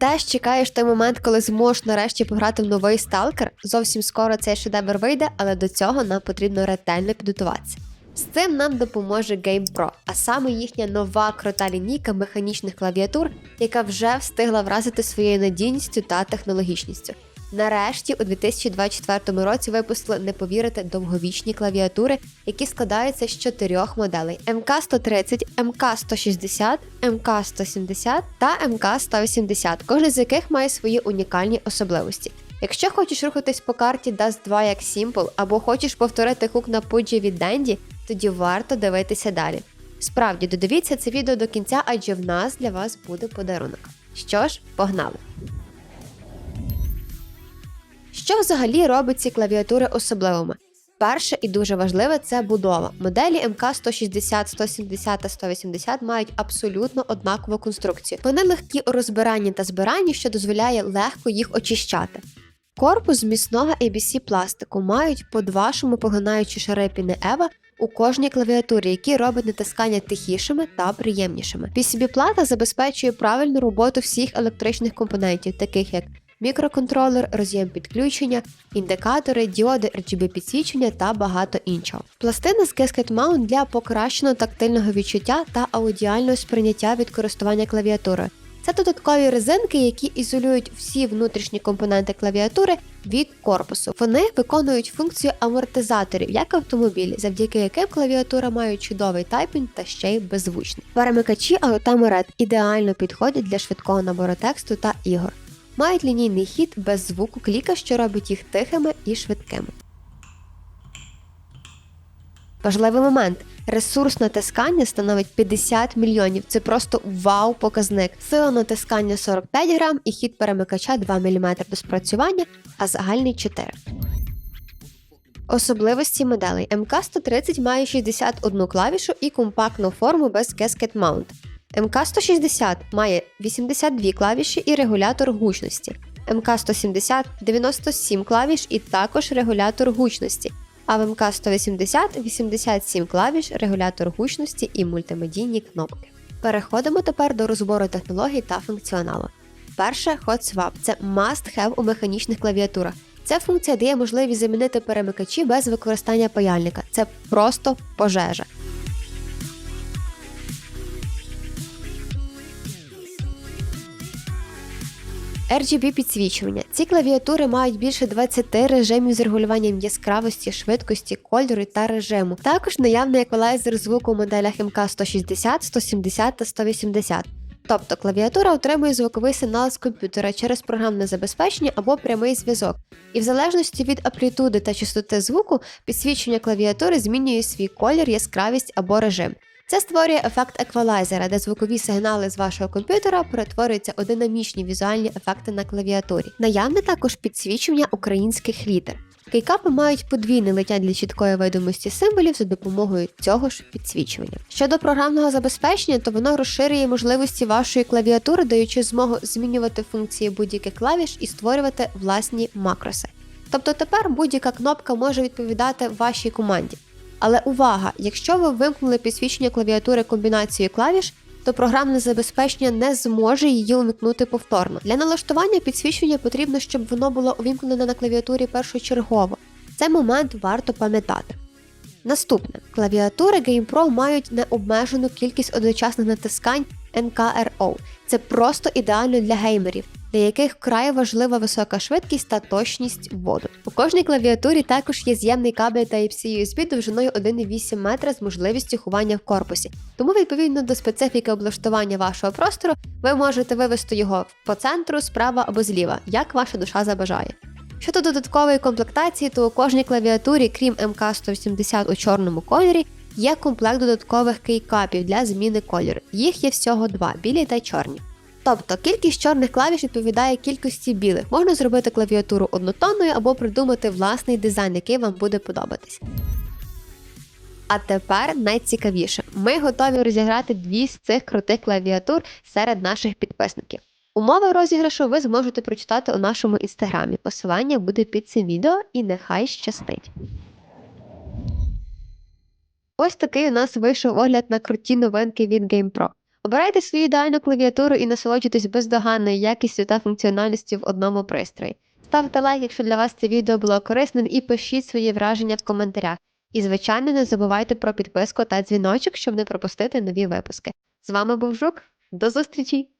Теж чекаєш той момент, коли зможеш нарешті пограти в новий сталкер. Зовсім скоро цей шедевр вийде, але до цього нам потрібно ретельно підготуватися. З цим нам допоможе GamePro, а саме їхня нова крута лінійка механічних клавіатур, яка вже встигла вразити своєю надійністю та технологічністю. Нарешті у 2024 році випустили не повірите довговічні клавіатури, які складаються з чотирьох моделей: МК-130, МК-160, МК-170 та МК-180, кожен з яких має свої унікальні особливості. Якщо хочеш рухатись по карті Dust 2 як Simple, або хочеш повторити хук на пуджі від Денді, тоді варто дивитися далі. Справді, додивіться це відео до кінця, адже в нас для вас буде подарунок. Що ж, погнали! Що взагалі робить ці клавіатури особливими? Перше і дуже важливе це будова. Моделі МК 160, 170 та 180 мають абсолютно однакову конструкцію. Вони легкі у розбиранні та збиранні, що дозволяє легко їх очищати. Корпус з міцного ABC пластику мають по два шумопоглинаючі шари Ева у кожній клавіатурі, які роблять натискання тихішими та приємнішими. PCB-плата забезпечує правильну роботу всіх електричних компонентів, таких як мікроконтролер, роз'єм підключення, індикатори, діоди, RGB підсвічення та багато іншого. Пластина з Cascade Mount для покращеного тактильного відчуття та аудіального сприйняття від користування клавіатурою. Це додаткові резинки, які ізолюють всі внутрішні компоненти клавіатури від корпусу. Вони виконують функцію амортизаторів, як автомобілі, завдяки яким клавіатура має чудовий тайпінг та ще й беззвучний. Перемикачі Automored ідеально підходять для швидкого набору тексту та ігор. Мають лінійний хід без звуку кліка, що робить їх тихими і швидкими. Важливий момент. Ресурс натискання становить 50 мільйонів. Це просто вау-показник. Сила натискання 45 грам і хід перемикача 2 мм до спрацювання, а загальний 4. Особливості моделей МК-130 має 61 клавішу і компактну форму без Cascade Mount. МК-160 має 82 клавіші і регулятор гучності. МК-170 97 клавіш і також регулятор гучності. А в МК-180 87 клавіш, регулятор гучності і мультимедійні кнопки. Переходимо тепер до розбору технологій та функціоналу. Перше Hot Swap – це must-have у механічних клавіатурах. Ця функція дає можливість замінити перемикачі без використання паяльника. Це просто пожежа. RGB підсвічування. Ці клавіатури мають більше 20 режимів з регулюванням яскравості, швидкості, кольору та режиму. Також наявний еквалайзер звуку у моделях МК 160, 170 та 180. Тобто клавіатура отримує звуковий сигнал з комп'ютера через програмне забезпечення або прямий зв'язок. І в залежності від амплітуди та частоти звуку, підсвічення клавіатури змінює свій колір, яскравість або режим. Це створює ефект еквалайзера, де звукові сигнали з вашого комп'ютера перетворюються у динамічні візуальні ефекти на клавіатурі. Наявне також підсвічування українських літер. Кейкапи мають подвійне лиття для чіткої видимості символів за допомогою цього ж підсвічування. Щодо програмного забезпечення, то воно розширює можливості вашої клавіатури, даючи змогу змінювати функції будь-яких клавіш і створювати власні макроси. Тобто тепер будь-яка кнопка може відповідати вашій команді. Але увага! Якщо ви вимкнули підсвічення клавіатури комбінацією клавіш, то програмне забезпечення не зможе її увімкнути повторно. Для налаштування підсвічення потрібно, щоб воно було увімкнене на клавіатурі першочергово. Цей момент варто пам'ятати. Наступне клавіатури GamePro мають необмежену кількість одночасних натискань NKRO. Це просто ідеально для геймерів, для яких вкрай важлива висока швидкість та точність вводу. У кожній клавіатурі також є з'ємний кабель Type-C USB довжиною 1,8 метра з можливістю ховання в корпусі. Тому, відповідно до специфіки облаштування вашого простору, ви можете вивести його по центру, справа або зліва, як ваша душа забажає. Щодо додаткової комплектації, то у кожній клавіатурі, крім МК-180 у чорному кольорі, є комплект додаткових кейкапів для зміни кольору. Їх є всього два білі та чорні. Тобто кількість чорних клавіш відповідає кількості білих. Можна зробити клавіатуру однотонною або придумати власний дизайн, який вам буде подобатись. А тепер найцікавіше: ми готові розіграти дві з цих крутих клавіатур серед наших підписників. Умови розіграшу ви зможете прочитати у нашому інстаграмі. Посилання буде під цим відео і нехай щастить. Ось такий у нас вийшов огляд на круті новинки від GamePro. Обирайте свою ідеальну клавіатуру і насолоджуйтесь бездоганною якістю та функціональністю в одному пристрої. Ставте лайк, якщо для вас це відео було корисним, і пишіть свої враження в коментарях. І, звичайно, не забувайте про підписку та дзвіночок, щоб не пропустити нові випуски. З вами був Жук. До зустрічі!